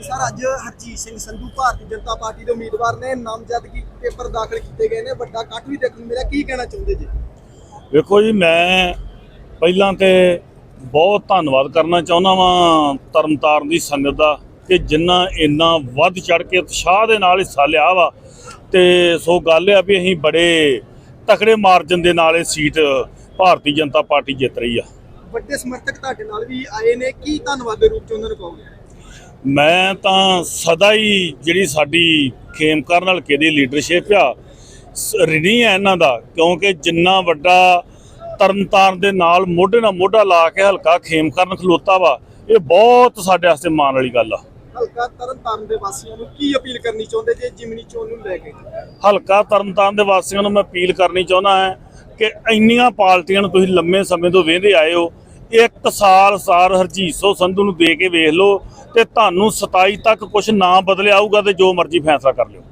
Sir ਅੱਜ Harjit Singh Sandhu Bharatiya Janata party ਦੇ ਉਮੀਦਵਾਰ ਨੇ ਨਾਮਜ਼ਦਗੀ ਪੇਪਰ ਦਾਖਲ ਕੀਤੇ ਗਏ ਨੇ। ਵੱਡਾ ਇਕੱਠ ਵੀ ਦੇਖਣ ਨੂੰ ਮਿਲਿਆ। ਕੀ ਕਹਿਣਾ ਚਾਹੁੰਦੇ ਜੀ? ਵੇਖੋ ਜੀ ਮੈਂ ਪਹਿਲਾਂ ਤੇ ਬਹੁਤ ਧੰਨਵਾਦ ਕਰਨਾ ਚਾਹੁੰਦਾ ਵਾਂ ਤਰਨਤਾਰਨ ਦੀ ਸੰਗਤ ਦਾ ਕਿ ਜਿੰਨਾ ਇੰਨਾ ਵੱਧ ਚੜ ਕੇ ਉਤਸ਼ਾਹ ਦੇ ਨਾਲ ਹਿੱਸਾ ਲਿਆ ਵਾ। ਤੇ ਸੋ ਗੱਲ ਆ ਵੀ ਅਸੀਂ ਬੜੇ ਤਕੜੇ ਮਾਰਜਨ ਦੇ ਨਾਲ ਇਹ ਸੀਟ ਭਾਰਤੀ ਜਨਤਾ ਪਾਰਟੀ ਜਿੱਤ ਰਹੀ ਆ। ਵੱਡੇ ਸਮਰਥਕ ਤੁਹਾਡੇ ਨਾਲ ਵੀ ਆਏ ਨੇ। ਕੀ ਧੰਨਵਾਦ ਦੇ ਰੂਪ ਚ ਉਹਨਾਂ ਨੂੰ ਕਹੋਗੇ ਮੈਂ ਤਾਂ ਸਦਾ ਹੀ ਜਿਹੜੀ ਸਾਡੀ ਖੇਮ ਕਰਨ ਹਲਕੇ ਦੀ ਲੀਡਰਸ਼ਿਪ ਆ ਰਿਣੀ ਹੈ ਇਹਨਾਂ ਦਾ ਕਿਉਂਕਿ ਜਿੰਨਾ ਵੱਡਾ ਤਰਨਤਾਰਨ ਦੇ ਨਾਲ ਮੋਢੇ ਨਾਲ ਮੋਢਾ ਲਾ ਕੇ ਹਲਕਾ ਖੇਮ ਕਰਨ ਖਲੋਤਾ ਵਾ ਇਹ ਬਹੁਤ ਸਾਡੇ ਵਾਸਤੇ ਮਾਣ ਵਾਲੀ ਗੱਲ ਆ। ਹਲਕਾ ਤਰਨਤਾਰਨ ਦੇ ਵਾਸੀਆਂ ਨੂੰ ਕੀ ਅਪੀਲ ਕਰਨੀ ਚਾਹੁੰਦੇ ਜੇ ਜਿਮਨੀ ਚੋਣ ਨੂੰ ਲੈ ਕੇ? ਹਲਕਾ ਤਰਨਤਾਰਨ ਦੇ ਵਾਸੀਆਂ ਨੂੰ ਮੈਂ ਅਪੀਲ ਕਰਨੀ ਚਾਹੁੰਦਾ ਹਾਂ ਕਿ ਇੰਨੀਆਂ ਪਾਰਟੀਆਂ ਨੂੰ ਤੁਸੀਂ ਲੰਮੇ ਸਮੇਂ ਤੋਂ ਵੇਂਦੇ ਆਏ ਹੋ ਇੱਕ ਸਾਲ ਸਾਰ ਹਰਜੀਤ ਸੋ ਸੰਧੂ ਨੂੰ ਦੇ ਕੇ ਵੇਖ ਲਓ ਤੇ ਤੁਹਾਨੂੰ 27 ਤੱਕ ਕੁਝ ਨਾ ਬਦਲਿਆ ਆਊਗਾ ਤੇ ਜੋ ਮਰਜ਼ੀ ਫੈਸਲਾ ਕਰ ਲਿਓ।